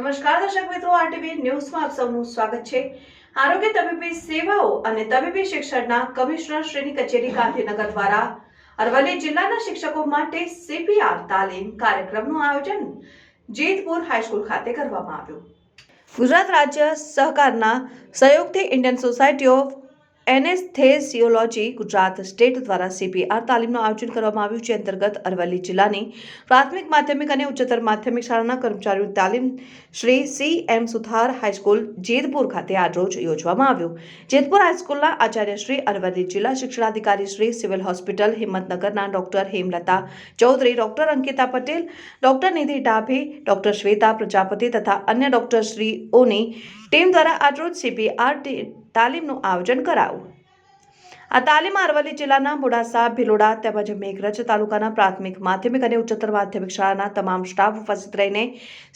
નમસ્કાર દર્શક મિત્રો, આરટીવી ન્યૂઝમાં આપ સૌનું સ્વાગત છે. આરોગ્ય તબીબી સેવાઓ અને તબીબી શિક્ષણના કમિશનર શ્રીની કચેરી ગાંધીનગર દ્વારા અરવલ્લી જિલ્લાના શિક્ષકો માટે સીપીઆર તાલીમ કાર્યક્રમનું આયોજન જેતપુર હાઈસ્કૂલ ખાતે કરવામાં આવ્યું. ગુજરાત રાજ્ય સહકારના સહયોગથી Indian society of anaesthesiology Gujarat state દ્વારા સીપીઆર તાલીમનું આયોજન કરવામાં આવ્યું છે અંતર્ગત અરવલ્લી જિલ્લાની પ્રાથમિક, માધ્યમિક અને ઉચ્ચતર માધ્યમિક શાળાના કર્મચારીઓની તાલીમ Shri C M Suthar high school Jetpur ખાતે આજરોજ યોજવામાં આવ્યું. જેતપુર હાઈસ્કૂલના આચાર્ય શ્રી અરવલ્લી જિલ્લા શિક્ષણાધિકારી Shri civil hospital હિંમતનગરના doctor Hemlata Chaudhary, doctor Ankita Patel, doctor Nidhi Dabhi doctor Shweta Prajapati તથા અન્ય ડોક્ટરશ્રીઓની ટીમ દ્વારા આજરોજ સીપીઆર તાલીમનું આયોજન કરાયું. આ તાલીમ અરવલ્લી જિલ્લાના મોડાસા, ભિલોડા તેમજ મેઘરજ તાલુકાના પ્રાથમિક, માધ્યમિક અને ઉચ્ચતર માધ્યમિક શાળાના તમામ સ્ટાફ ઉપસ્થિત રહીને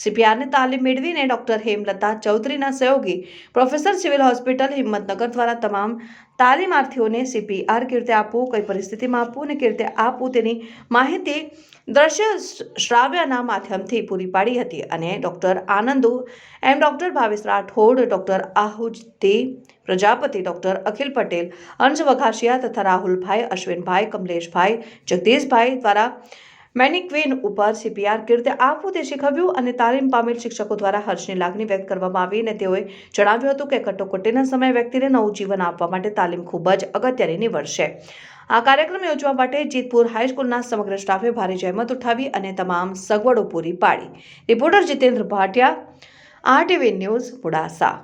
સીપીઆરની તાલીમ મેળવીને ડોક્ટર હેમલતા ચૌધરીના સહયોગી પ્રોફેસર સિવિલ હોસ્પિટલ હિંમતનગર દ્વારા તમામ તાલીમાર્થીઓને સીપીઆર કેવી રીતે આપવું, કઈ પરિસ્થિતિમાં આપવું અને કેવી રીતે આપવું તેની માહિતી દ્રશ્ય શ્રાવ્યના માધ્યમથી પૂરી પાડી હતી અને doctor Anandu, M doctor Bhavesh Rathod, doctor Ahujati Prajapati doctor Akhil Patel, Ansh Vaghasiya તથા રાહુલભાઈ, અશ્વિનભાઈ, કમલેશભાઈ, જગદીશભાઈ દ્વારા મેનિક્વેન ઉપર સીપીઆર કેવી રીતે આપવું તે શીખવ્યું અને તાલીમ પામેલ શિક્ષકો દ્વારા હર્ષની લાગણી વ્યક્ત કરવામાં આવી અને તેઓએ જણાવ્યું હતું કે કટોકટીના સમયે વ્યક્તિને નવું જીવન આપવા માટે તાલીમ ખૂબ જ અગત્યની નીવડશે આ કાર્યક્રમ યોજવા માટે જીતપુર હાઈસ્કૂલના સમગ્ર સ્ટાફે ભારે જહેમત ઉઠાવી અને તમામ સગવડો પૂરી પાડી. Reporter Jitendra Bhatia, RTV news, Modasa.